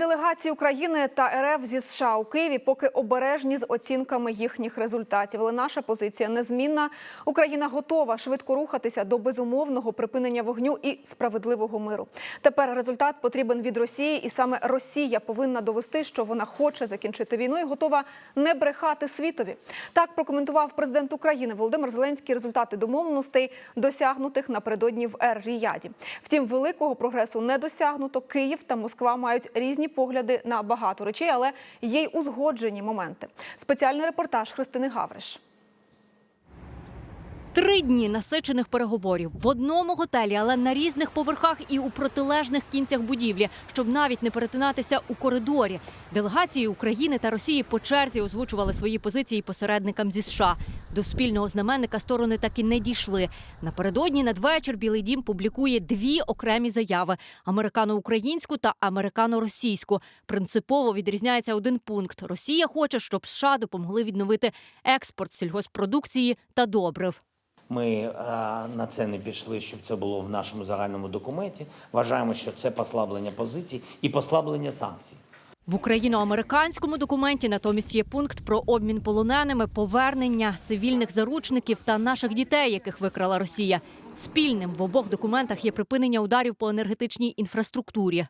Делегації України та РФ зі США у Києві поки обережні з оцінками їхніх результатів. Але наша позиція незмінна. Україна готова швидко рухатися до безумовного припинення вогню і справедливого миру. Тепер результат потрібен від Росії, і саме Росія повинна довести, що вона хоче закінчити війну і готова не брехати світові. Так прокоментував президент України Володимир Зеленський результати домовленостей, досягнутих напередодні в Ер-Ріяді. Втім, великого прогресу не досягнуто. Київ та Москва мають різні погляди на багато речей, але є й узгоджені моменти. Спеціальний репортаж Христини Гавриш. Три дні насичених переговорів в одному готелі, але на різних поверхах і у протилежних кінцях будівлі, щоб навіть не перетинатися у коридорі. Делегації України та Росії по черзі озвучували свої позиції посередникам зі США. До спільного знаменника сторони так і не дійшли. Напередодні надвечір Білий Дім публікує дві окремі заяви: американо-українську та американо-російську. Принципово відрізняється один пункт: Росія хоче, щоб США допомогли відновити експорт сільгоспродукції та добрив. Ми е, на це не пішли, щоб це було в нашому загальному документі. Вважаємо, що це послаблення позицій і послаблення санкцій. В україно-американському документі натомість є пункт про обмін полоненими, повернення цивільних заручників та наших дітей, яких викрала Росія. Спільним в обох документах є припинення ударів по енергетичній інфраструктурі.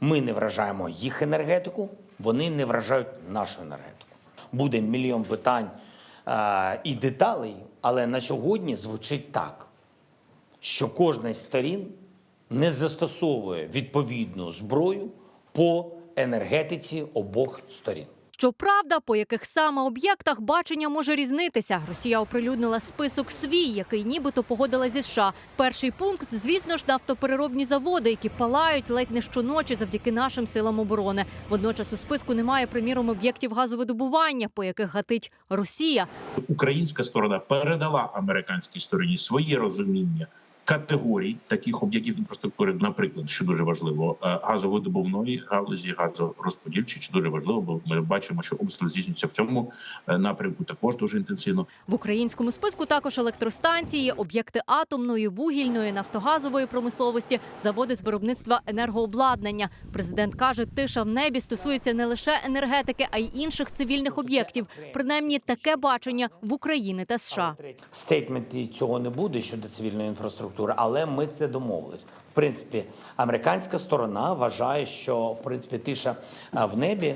Ми не вражаємо їх енергетику, вони не вражають нашу енергетику. Буде мільйон питань і деталей, але на сьогодні звучить так, що кожна з сторін не застосовує відповідну зброю по енергетиці обох сторін. Щоправда, по яких саме об'єктах бачення може різнитися. Росія оприлюднила список свій, який нібито погодила зі США. Перший пункт, звісно ж, нафтопереробні заводи, які палають ледь не щоночі завдяки нашим силам оборони. Водночас у списку немає, приміром, об'єктів газовидобування, по яких гатить Росія. Українська сторона передала американській стороні своє розуміння категорій таких об'єктів інфраструктури, наприклад, що дуже важливо, е, газовидобувної галузі, газорозподільчої, що дуже важливо, бо ми бачимо, що обстріл здійснюється в цьому е, напрямку також дуже інтенсивно. В українському списку також електростанції, об'єкти атомної, вугільної, нафтогазової промисловості, заводи з виробництва енергообладнання. Президент каже, тиша в небі стосується не лише енергетики, а й інших цивільних об'єктів. Принаймні таке бачення в Україні та США. Стейтменті цього не буде щодо цивільної інфраструктури, але ми це домовились. В принципі, американська сторона вважає, що в принципі тиша в небі.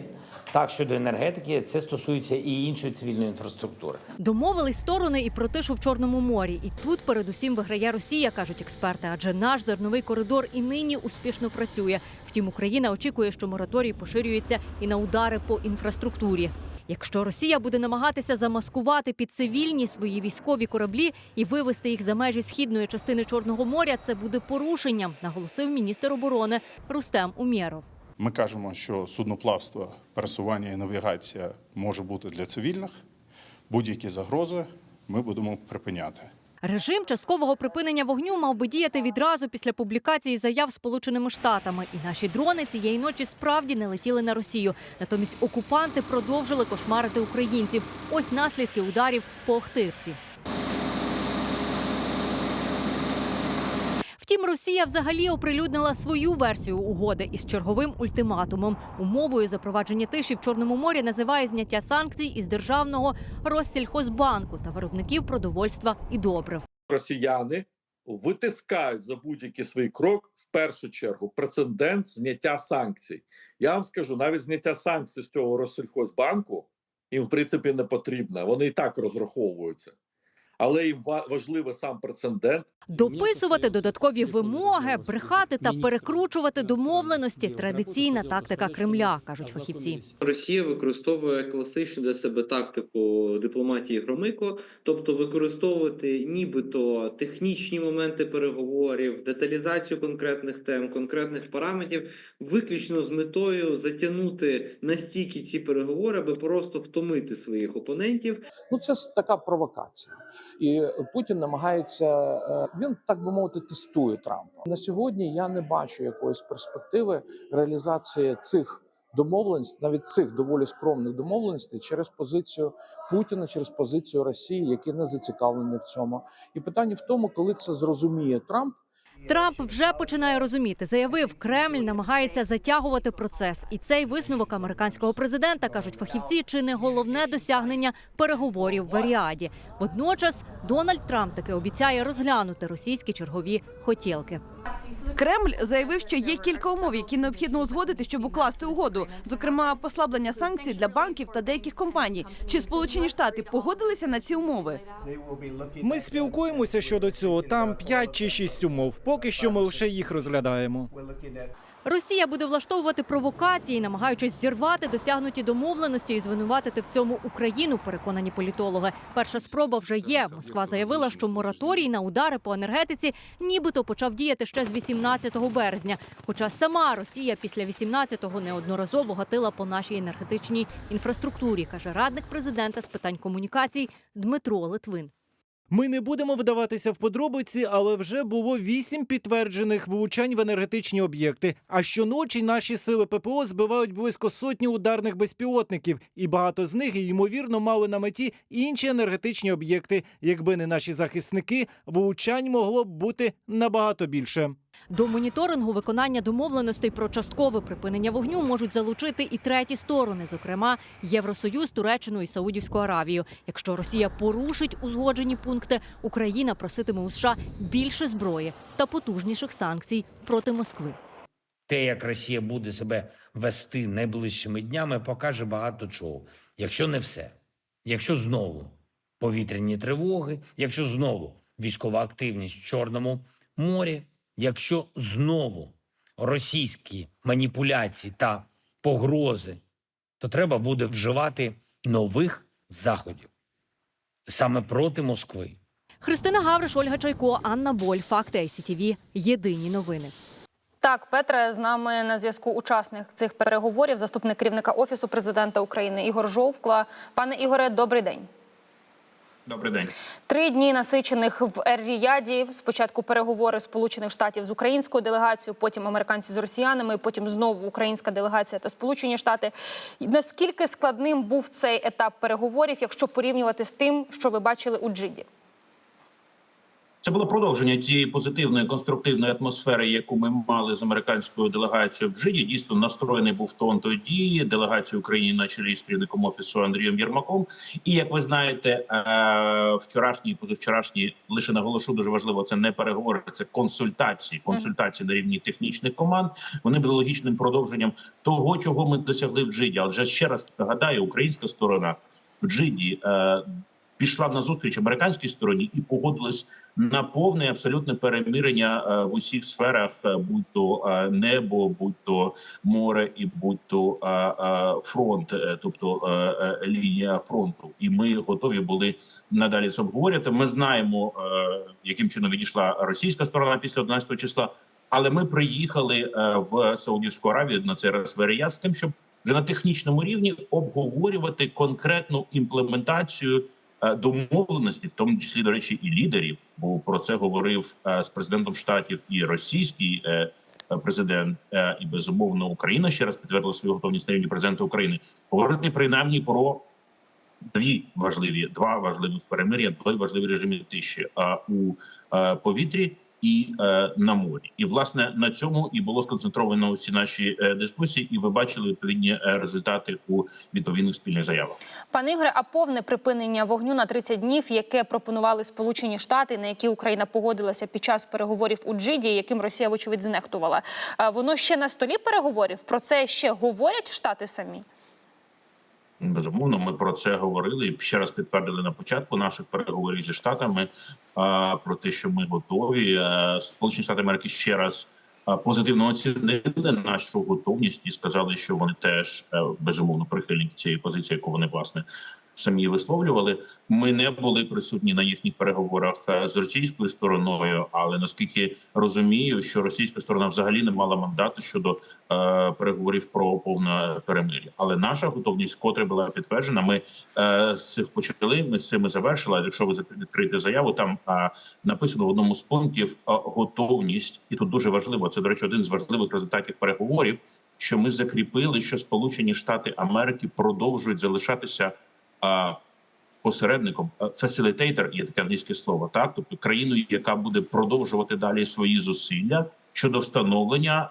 Так, щодо енергетики, це стосується і іншої цивільної інфраструктури. Домовились сторони і про тишу в Чорному морі. І тут передусім виграє Росія, кажуть експерти. Адже наш зерновий коридор і нині успішно працює. Втім, Україна очікує, що мораторій поширюється і на удари по інфраструктурі. Якщо Росія буде намагатися замаскувати під цивільні свої військові кораблі і вивести їх за межі східної частини Чорного моря, це буде порушенням, наголосив міністр оборони Рустем Умєров. Ми кажемо, що судноплавство, пересування і навігація може бути для цивільних. Будь-які загрози ми будемо припиняти. Режим часткового припинення вогню мав би діяти відразу після публікації заяв Сполученими Штатами. І наші дрони цієї ночі справді не летіли на Росію. Натомість окупанти продовжили кошмарити українців. Ось наслідки ударів по Охтирці. Втім, Росія взагалі оприлюднила свою версію угоди із черговим ультиматумом. Умовою запровадження тиші в Чорному морі називає зняття санкцій із державного Россільхозбанку та виробників продовольства і добрив. росіяни витискають за будь-який свій крок в першу чергу прецедент зняття санкцій. Я вам скажу, навіть зняття санкцій з цього Россельхозбанку їм в принципі не потрібно. Вони і так розраховуються. Але їм важливий сам прецедент. Дописувати додаткові вимоги, брехати та перекручувати домовленості традиційна тактика Кремля, кажуть фахівці. Росія використовує класичну для себе тактику дипломатії громико, тобто використовувати нібито технічні моменти переговорів, деталізацію конкретних тем, конкретних параметрів, виключно з метою затягнути настільки ці переговори, аби просто втомити своїх опонентів. Ну, це така провокація, і Путін намагається. Він так би мовити тестує Трампа. На сьогодні я не бачу якоїсь перспективи реалізації цих домовленостей, навіть цих доволі скромних домовленостей, через позицію Путіна, через позицію Росії, які не зацікавлені в цьому. І питання в тому, коли це зрозуміє Трамп. Трамп вже починає розуміти. Заявив, Кремль намагається затягувати процес, і цей висновок американського президента кажуть фахівці, чи не головне досягнення переговорів в Аріаді. Водночас Дональд Трамп таки обіцяє розглянути російські чергові хотілки. Кремль заявив, що є кілька умов, які необхідно узгодити, щоб укласти угоду, зокрема послаблення санкцій для банків та деяких компаній. Чи Сполучені Штати погодилися на ці умови? Ми спілкуємося щодо цього. Там 5 чи 6 умов. Поки що ми лише їх розглядаємо. Росія буде влаштовувати провокації, намагаючись зірвати досягнуті домовленості і звинуватити в цьому Україну. Переконані політологи. Перша спроба вже є. Москва заявила, що мораторій на удари по енергетиці нібито почав діяти ще з 18 березня. Хоча сама Росія після 18-го неодноразово гатила по нашій енергетичній інфраструктурі, каже радник президента з питань комунікацій Дмитро Литвин. Ми не будемо вдаватися в подробиці, але вже було вісім підтверджених влучань в енергетичні об'єкти. А щоночі наші сили ППО збивають близько сотні ударних безпілотників, і багато з них ймовірно мали на меті інші енергетичні об'єкти. Якби не наші захисники, влучань могло б бути набагато більше. До моніторингу виконання домовленостей про часткове припинення вогню можуть залучити і треті сторони, зокрема Євросоюз, Туреччину і Саудівську Аравію. Якщо Росія порушить узгоджені пункти, Україна проситиме у США більше зброї та потужніших санкцій проти Москви. Те, як Росія буде себе вести найближчими днями, покаже багато чого. Якщо не все, якщо знову повітряні тривоги, якщо знову військова активність в Чорному морі, якщо знову російські маніпуляції та погрози, то треба буде вживати нових заходів саме проти Москви. Христина Гавриш, Ольга Чайко, Анна Боль. Факти ICTV. Єдині новини. Так, Петре, з нами на зв'язку учасник цих переговорів, заступник керівника офісу президента України Ігор Жовква. Пане Ігоре, добрий день. Добрий день. Три дні насичених в Ер-Ріяді. Спочатку переговори Сполучених Штатів з українською делегацією, потім американці з росіянами, потім знову українська делегація та Сполучені Штати. Наскільки складним був цей етап переговорів, якщо порівнювати з тим, що ви бачили у Джиді? Це було продовження тієї позитивної конструктивної атмосфери, яку ми мали з американською делегацією в Джиді. Дійсно настроєний був тон тоді. Делегація України на чолі з керівником офісу Андрієм Єрмаком. І як ви знаєте, е, вчорашні і позавчорашні лише наголошу дуже важливо. Це не переговори, це консультації. Консультації на рівні технічних команд. Вони були логічним продовженням того, чого ми досягли в Джиді. Але ще раз нагадаю, українська сторона в Джиді. Пішла на зустріч американській стороні і погодилась на повне абсолютне перемирення е, в усіх сферах, е, будь то е, небо, будь то море, і будь то фронт, тобто лінія фронту. І ми готові були надалі це обговорювати. Ми знаємо, яким чином відійшла російська сторона після 11 числа. Але ми приїхали в Саудівську Аравію на цей раз в з тим, щоб вже на технічному рівні обговорювати конкретну імплементацію домовленості, в тому числі до речі, і лідерів. Бо про це говорив е, з президентом штатів і російський е, е, президент, е, і безумовно Україна ще раз підтвердила свою готовність на рівні президента України. Говорити принаймні про дві важливі два важливих перемир'я, два важливі режими тиші у е, повітрі і е, на морі. І власне на цьому і було сконцентровано усі наші е, дискусії, і ви бачили відповідні е, результати у відповідних спільних заявах. Пане Ігоре, а повне припинення вогню на 30 днів, яке пропонували Сполучені Штати, на які Україна погодилася під час переговорів у Джиді, яким Росія вочевидь знехтувала, воно ще на столі переговорів. Про це ще говорять штати самі. Безумовно, ми про це говорили і ще раз підтвердили на початку наших переговорів зі штатами про те, що ми готові. Е, Сполучені Штати Америки ще раз позитивно оцінили нашу готовність і сказали, що вони теж е, безумовно прихильники цієї позиції, яку вони власне самі висловлювали. Ми не були присутні на їхніх переговорах е, з російською стороною, але наскільки розумію, що російська сторона взагалі не мала мандату щодо е, переговорів про повне перемир'я. Але наша готовність, котре була підтверджена, ми е, з цих почали. Ми з цим і завершили. Якщо ви відкриєте заяву, там е, написано в одному з пунктів е, готовність, і тут дуже важливо. Це до речі, один з важливих результатів переговорів. що ми закріпили, що Сполучені Штати Америки продовжують залишатися посередником, фасилітейтер є таке англійське слово, так тобто країною, яка буде продовжувати далі свої зусилля щодо встановлення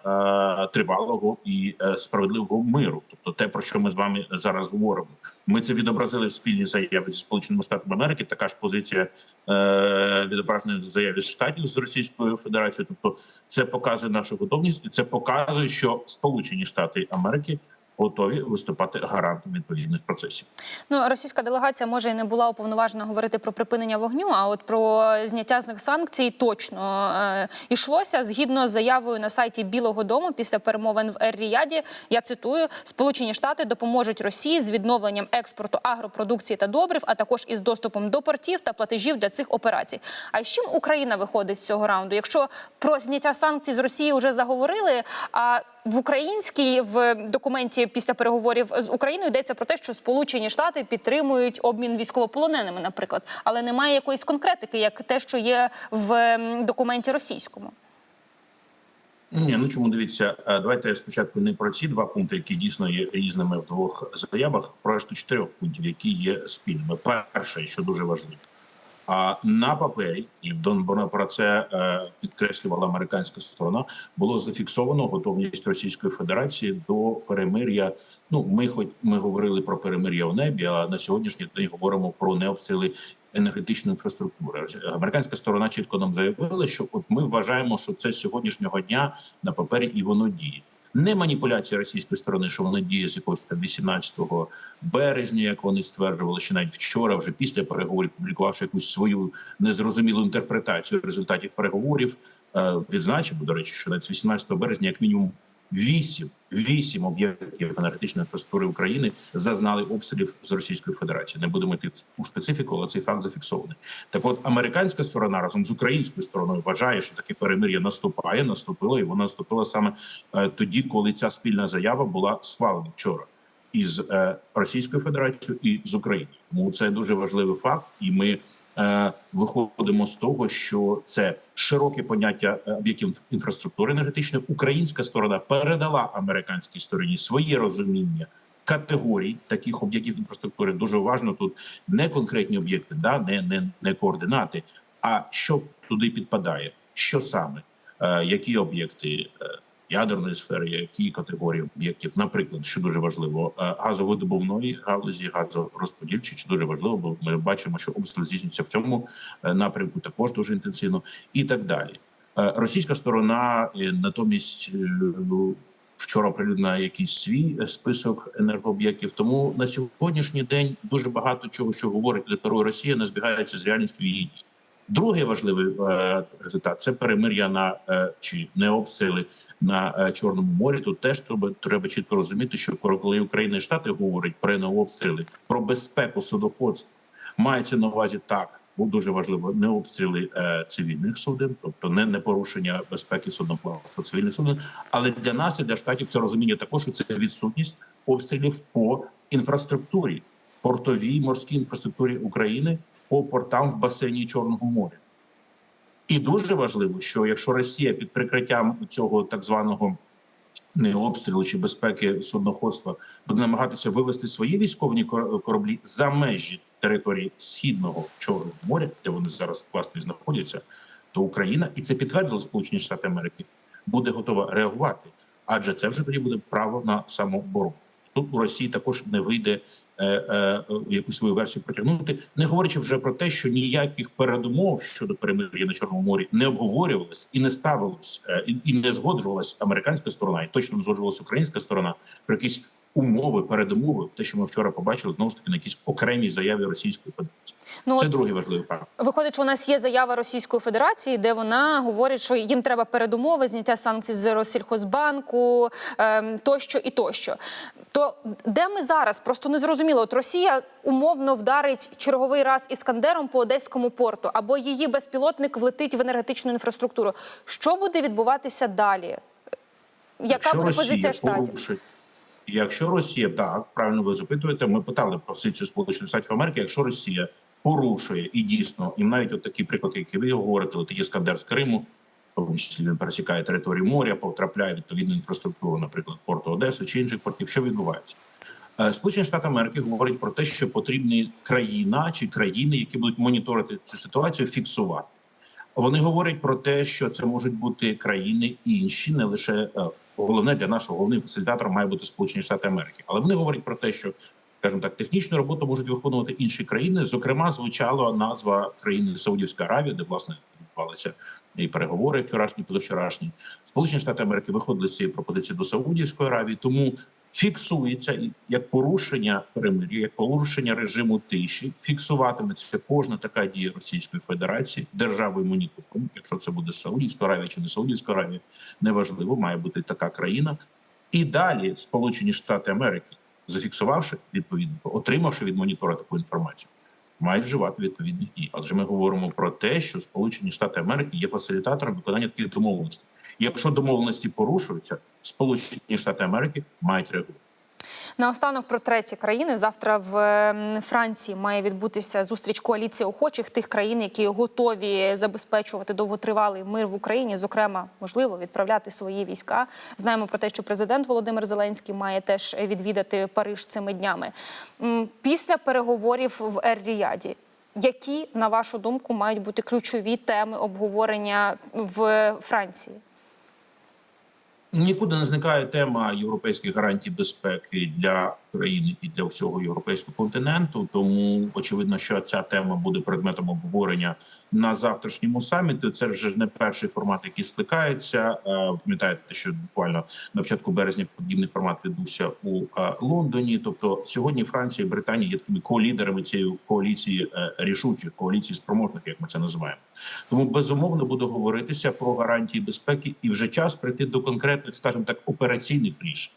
тривалого і е, справедливого миру, тобто те, про що ми з вами зараз говоримо. Ми це відобразили в спільній заяві зі сполученими штатами Америки. Така ж позиція е, відображена в заяві штатів з Російською Федерацією. Тобто, це показує нашу готовність, і це показує, що Сполучені Штати Америки готові виступати гарантом відповідних процесів. Ну, російська делегація може і не була уповноважена говорити про припинення вогню, а от про зняття з них санкцій точно е, йшлося згідно з заявою на сайті Білого Дому після перемовин в Ер-Ріяді. Я цитую: Сполучені Штати допоможуть Росії з відновленням експорту агропродукції та добрив, а також із доступом до портів та платежів для цих операцій. А з чим Україна виходить з цього раунду? Якщо про зняття санкцій з Росії вже заговорили, а в українській в документі після переговорів з Україною йдеться про те, що Сполучені Штати підтримують обмін військовополоненими, наприклад, але немає якоїсь конкретики, як те, що є в документі російському. Ні, ну чому дивіться, е, давайте спочатку не про ці два пункти, які дійсно є різними в двох заявах, про решту чотирьох пунктів, які є спільними. Перше, що дуже важливо, а на папері, і Дон про це е, підкреслювала американська сторона, було зафіксовано готовність Російської Федерації до перемир'я. Ну, ми хоч ми говорили про перемир'я у небі, а на сьогоднішній день говоримо про необстріли енергетичної інфраструктури. Американська сторона чітко нам заявила, що от ми вважаємо, що це з сьогоднішнього дня на папері і воно діє. Не маніпуляція російської сторони, що вони діє з якогось там 18 березня, як вони стверджували, що навіть вчора, вже після переговорів, публікувавши якусь свою незрозумілу інтерпретацію результатів переговорів, е, відзначимо, до речі, що навіть з 18 березня, як мінімум, вісім вісім об'єктів енергетичної інфраструктури України зазнали обстрілів з Російської Федерації. Не будемо йти у специфіку, але цей факт зафіксований. Так, от американська сторона разом з українською стороною вважає, що таке перемир'я наступає, наступило, і воно наступило саме е, тоді, коли ця спільна заява була схвалена вчора із е, Російською Федерацією і з Україною. Тому це дуже важливий факт, і ми виходимо з того, що це широке поняття е, об'єктів інфраструктури енергетичної. Українська сторона передала американській стороні своє розуміння. Категорій таких об'єктів інфраструктури дуже уважно тут не конкретні об'єкти, да не, не, не координати, а що туди підпадає, що саме, е, які об'єкти е, ядерної сфери, які категорії об'єктів, наприклад, що дуже важливо, е, газовидобувної галузі, газорозподільчі, чи дуже важливо, бо ми бачимо, що обстріли здійснюються в цьому е, напрямку також дуже інтенсивно, і так далі. Е, Російська сторона натомість вчора оприлюднила якийсь свій список енергооб'єктів. Тому на сьогоднішній день дуже багато чого, що говорить декларує Росія, не збігається з реальністю її дій. Другий важливий е, результат це перемир'я на е, чи не обстріли на е, Чорному морі. Тут теж треба, треба чітко розуміти, що коли Україна і Штати говорять про не обстріли, про безпеку судоходства, мається на увазі так. Дуже важливо не обстріли е, цивільних суден, тобто не, не порушення безпеки судноплавства цивільних суден. Але для нас і для штатів це розуміння також що це відсутність обстрілів по інфраструктурі, портовій морській інфраструктурі України по портам в басейні Чорного моря. І дуже важливо, що якщо Росія під прикриттям цього так званого не обстрілу чи безпеки судноходства буде намагатися вивести свої військові кораблі за межі території східного Чорного моря, де вони зараз власне знаходяться, то Україна, і це підтвердили Сполучені Штати Америки, буде готова реагувати, адже це вже тоді буде право на самооборону. Тут у Росії також не вийде е, е, якусь свою версію протягнути, не говорячи вже про те, що ніяких передумов щодо перемир'я на чорному морі не обговорювалось і не ставилось, е, і не згоджувалась американська сторона, і точно не згоджувалась українська сторона про якісь умови, передумови, те, що ми вчора побачили, знову ж таки на якісь окремій заяві Російської Федерації. Ну, Це от- другий важливий факт. Виходить, що у нас є заява Російської Федерації, де вона говорить, що їм треба передумови, зняття санкцій з Россільхозбанку, ем, тощо і тощо. То де ми зараз? Просто не зрозуміло. От Росія умовно вдарить черговий раз іскандером по одеському порту, або її безпілотник влетить в енергетичну інфраструктуру. Що буде відбуватися далі? Яка буде позиція штатів? порушить, якщо Росія так правильно ви запитуєте, ми питали позицію Сполучених Штатів Америки. Якщо Росія порушує і дійсно, і навіть от такий приклад, який ви говорите, летить іскандер з Криму, в тому числі він пересікає територію моря, потрапляє відповідну інфраструктуру, наприклад, порту Одеси чи інших портів. Що відбувається? Е, Сполучені Штати Америки говорять про те, що потрібні країна чи країни, які будуть моніторити цю ситуацію, фіксувати. Вони говорять про те, що це можуть бути країни інші, не лише е, головне для нашого головним фасилітатором має бути Сполучені Штати Америки, але вони говорять про те, що скажімо так, технічну роботу можуть виконувати інші країни. Зокрема, звучала назва країни Саудівська Аравія, де власне відбувалися і переговори вчорашні, позавчорашні. Сполучені Штати Америки виходили з цієї пропозиції до Саудівської Аравії, тому фіксується як порушення перемир'я, як порушення режиму тиші. Фіксуватиметься кожна така дія Російської Федерації державою монітором. Якщо це буде Саудівська Аравія чи не Саудівська Аравія, неважливо, має бути така країна. І далі Сполучені Штати Америки, зафіксувавши відповідно, отримавши від монітора таку інформацію, мають вживати відповідних дій. Адже ми говоримо про те, що Сполучені Штати Америки є фасилітатором виконання таких домовленостей. Якщо домовленості порушуються, Сполучені Штати Америки мають реагувати. Наостанок про треті країни. Завтра в ем, Франції має відбутися зустріч коаліції охочих тих країн, які готові забезпечувати довготривалий мир в Україні, зокрема, можливо, відправляти свої війська. Знаємо про те, що президент Володимир Зеленський має теж відвідати Париж цими днями. Після переговорів в Ер-Ріяді. Які, на вашу думку, мають бути ключові теми обговорення в Франції? Нікуди не зникає тема європейських гарантій безпеки для країни і для всього європейського континенту. Тому очевидно, що ця тема буде предметом обговорення на завтрашньому саміті. Це вже не перший формат, який скликається. Е, Пам'ятаєте, що буквально на початку березня подібний формат відбувся у е, Лондоні. Тобто сьогодні Франція і Британія є такими колідерами цієї коаліції е, рішучих коаліції спроможних, як ми це називаємо. Тому безумовно буде говоритися про гарантії безпеки, і вже час прийти до конкретних, скажімо так, операційних рішень.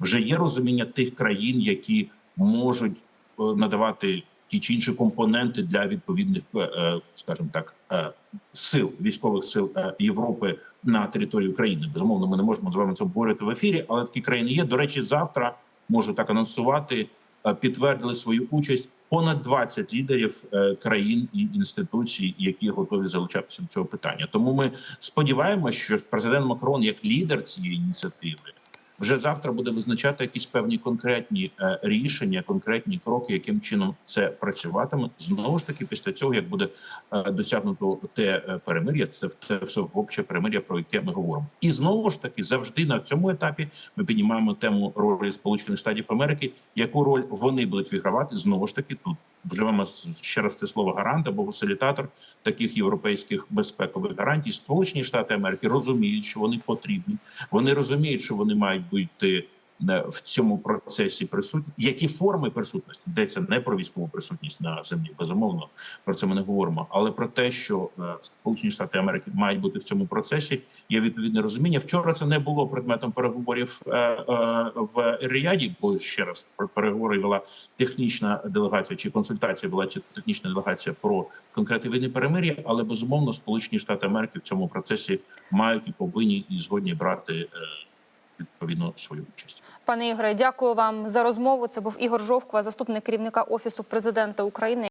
Вже є розуміння тих країн, які можуть надавати ті чи інші компоненти для відповідних, е, е, скажімо так, е, сил військових сил Європи на території України. Безумовно, ми не можемо з вами це обговорити в ефірі, але такі країни є. До речі, завтра можу так анонсувати. Підтвердили свою участь понад 20 лідерів країн і інституцій, які готові залучатися до цього питання. Тому ми сподіваємося, що президент Макрон, як лідер цієї ініціативи, вже завтра буде визначати якісь певні конкретні е, рішення, конкретні кроки, яким чином це працюватиме. Знову ж таки, після цього як буде е, досягнуто те е, перемир'я, це те всеобще перемир'я, про яке ми говоримо. І знову ж таки, завжди на цьому етапі ми піднімаємо тему ролі Сполучених Штатів Америки. Яку роль вони будуть відгравати? Знову ж таки, тут вживаємо ще раз це слово гарант або фасилітатор таких європейських безпекових гарантій. Сполучені Штати Америки розуміють, що вони потрібні. Вони розуміють, що вони мають бути в цьому процесі присутні. Які форми присутності йдеться не про військову присутність на землі, безумовно про це ми не говоримо, але про те, що е, Сполучені Штати Америки мають бути в цьому процесі. Є відповідне розуміння. Вчора це не було предметом переговорів е, е, в Ріаді, бо ще раз переговори вела технічна делегація чи консультація була чи технічна делегація про конкретні війни перемир'я. Але безумовно, Сполучені Штати Америки в цьому процесі мають і повинні і згодні брати е, відповідно свою участь. Пане Ігоре, дякую вам за розмову. Це був Ігор Жовква, заступник керівника офісу президента України.